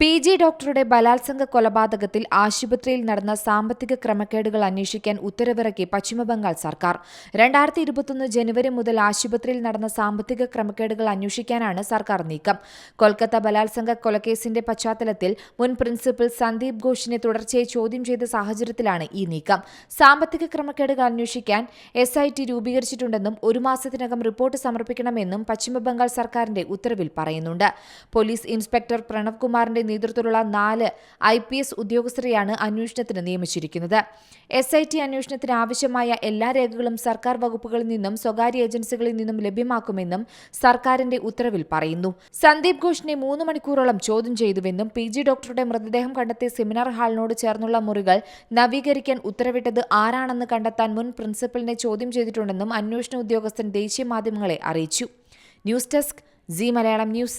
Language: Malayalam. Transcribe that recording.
പി ജി ഡോക്ടറുടെ ബലാത്സംഗ കൊലപാതകത്തിൽ ആശുപത്രിയിൽ നടന്ന സാമ്പത്തിക ക്രമക്കേടുകൾ അന്വേഷിക്കാൻ ഉത്തരവിറക്കി പശ്ചിമബംഗാൾ സർക്കാർ. രണ്ടായിരത്തി ഇരുപത്തൊന്ന് ജനുവരി മുതൽ ആശുപത്രിയിൽ നടന്ന സാമ്പത്തിക ക്രമക്കേടുകൾ അന്വേഷിക്കാനാണ് സർക്കാർ നീക്കം. കൊൽക്കത്ത ബലാത്സംഗ കൊലക്കേസിന്റെ പശ്ചാത്തലത്തിൽ മുൻ പ്രിൻസിപ്പൽ സന്ദീപ് ഘോഷിനെ തുടർച്ചയായി ചോദ്യം ചെയ്ത സാഹചര്യത്തിലാണ് ഈ നീക്കം. സാമ്പത്തിക ക്രമക്കേടുകൾ അന്വേഷിക്കാൻ എസ് ഐ ടി രൂപീകരിച്ചിട്ടുണ്ടെന്നും ഒരു മാസത്തിനകം റിപ്പോർട്ട് സമർപ്പിക്കണമെന്നും പശ്ചിമബംഗാൾ സർക്കാരിന്റെ ഉത്തരവിൽ പറയുന്നുണ്ട്. പോലീസ് ഇൻസ്പെക്ടർ പ്രണവ് കുമാറിന്റെ നേതൃത്വത്തിലുള്ള നാല് ഐ പി എസ് ഉദ്യോഗസ്ഥരെയാണ് അന്വേഷണത്തിന് നിയമിച്ചിരിക്കുന്നത്. എസ് ഐ ടി അന്വേഷണത്തിന് ആവശ്യമായ എല്ലാ രേഖകളും സർക്കാർ വകുപ്പുകളിൽ നിന്നും സ്വകാര്യ ഏജൻസികളിൽ നിന്നും ലഭ്യമാക്കുമെന്നും സർക്കാരിന്റെ ഉത്തരവിൽ പറയുന്നു. സന്ദീപ് ഘോഷിനെ മൂന്ന് മണിക്കൂറോളം ചോദ്യം ചെയ്തുവെന്നും പി. ജി. ഡോക്ടറുടെ മൃതദേഹം കണ്ടെത്തിയ സെമിനാർ ഹാളിനോട് ചേർന്നുള്ള മുറികൾ നവീകരിക്കാൻ ഉത്തരവിട്ടത് ആരാണെന്ന് കണ്ടെത്താൻ മുൻ പ്രിൻസിപ്പലിനെ ചോദ്യം ചെയ്തിട്ടുണ്ടെന്നും അന്വേഷണ ഉദ്യോഗസ്ഥൻ ദേശീയ മാധ്യമങ്ങളെ അറിയിച്ചു. News desk Zee Malayalam news.